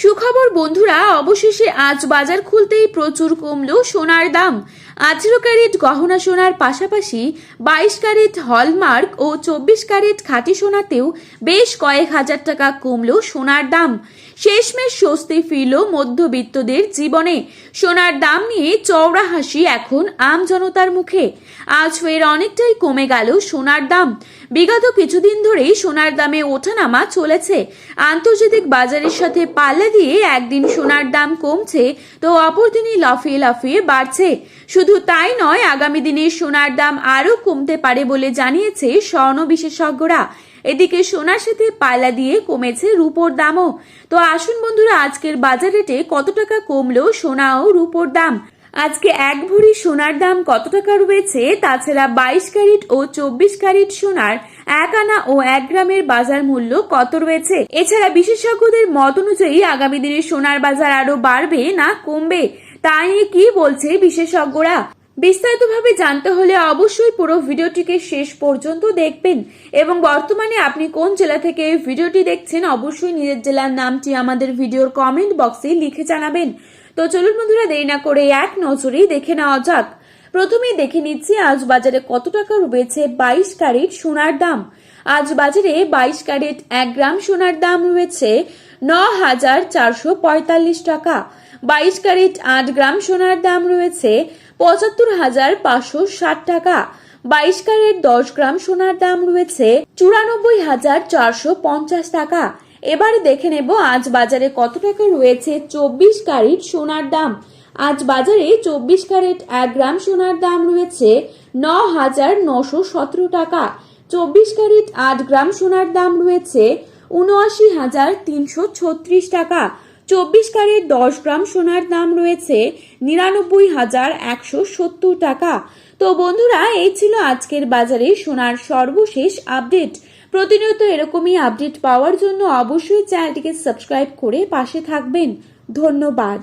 সুখবর, বন্ধুরা, অবশেষে আজ বাজার খুলতেই প্রচুর কমল সোনার দাম। আঠেরো ক্যারেট গহনা সোনার পাশাপাশি বাইশ ক্যারেট হলমার্ক ও চব্বিশ ক্যারেট খাঁটি সোনাতেও বেশ কয়েক হাজার টাকা কমল সোনার দাম। শেষমেশ স্বস্তি ফিরল মধ্যবিত্তদের জীবনে। সোনার দাম নিয়ে চওড়া হাসি এখন আম জনতার মুখে। আজ ফের অনেকটাই কমে গেল সোনার দাম। বিগত কিছুদিন ধরেই সোনার দামে ওঠানামা চলেছে। আন্তর্জাতিক বাজারের সাথে পাল্লা দিয়ে একদিন সোনার দাম কমছে, তো অপর দিনই লাফিয়ে লাফিয়ে বাড়ছে। শুধু তাই নয়, আগামী দিনে সোনার দাম আরও কমতে পারে বলে জানিয়েছে স্বর্ণ বিশেষজ্ঞরা। এদিকে সোনার সাথে পাল্লা দিয়ে কমেছে রূপোর দামও। তো আসুন বন্ধুরা, আজকের বাজারেটে কত টাকা কমলো সোনা ও রূপোর দাম? আজকে এক ভরি সোনার দাম কত টাকা রয়েছে? তাছাড়া বাইশ ক্যারেট ও চব্বিশ ক্যারেট সোনার এক আনা ও এক গ্রামের বাজার মূল্য কত রয়েছে? এছাড়া বিশেষজ্ঞদের মত অনুযায়ী আগামী দিনে সোনার বাজার আরও বাড়বে না কমবে? তা নিয়ে কি বলছে বিশেষজ্ঞরা? বিস্তারিতভাবে জানতে হলে অবশ্যই পুরো ভিডিওটিকে শেষ পর্যন্ত দেখবেন। এবং বর্তমানে আপনি কোন জেলা থেকে ভিডিওটি দেখছেন, অবশ্যই নিজের জেলার নামটি আমাদের ভিডিওর কমেন্ট বক্সে লিখে জানাবেন। তো চলুন বন্ধুরা, দেরি না করে এক নজরেই দেখে নেওয়া যাক। প্রথমেই দেখে নিচ্ছি, আজ বাজারে কত টাকা রয়েছে বাইশ ক্যারেট সোনার দাম? আজ বাজারে বাইশ ক্যারেট এক গ্রাম সোনার দাম রয়েছে ন হাজার চারশো পঁয়তাল্লিশ টাকা। বাইশ ক্যারেট আট গ্রাম সোনার দাম রয়েছে পঁচাত্তর হাজার পাঁচশো ষাট টাকা। বাইশ ক্যারেট দশ গ্রাম সোনার দাম রয়েছে চুরানব্বই হাজার চারশো পঞ্চাশ টাকা। এবারে দেখে নেব আজ বাজারে কত টাকা রয়েছে চব্বিশ ক্যারেট সোনার দাম। আজ বাজারে চব্বিশ ক্যারেট এক গ্রাম সোনার দাম রয়েছে ন হাজার নশো সতেরো টাকা। চব্বিশ ক্যারেট আট গ্রাম সোনার দাম রয়েছে উনআশি হাজার তিনশো ছত্রিশ টাকা। চব্বিশ ক্যারেট দশ গ্রাম সোনার দাম রয়েছে নিরানব্বই হাজার একশো সত্তর টাকা। তো বন্ধুরা, এই ছিল আজকের বাজারে সোনার সর্বশেষ আপডেট। প্রতিনিয়ত এরকমই আপডেট পাওয়ার জন্য অবশ্যই চ্যানেলটিকে সাবস্ক্রাইব করে পাশে থাকবেন। ধন্যবাদ।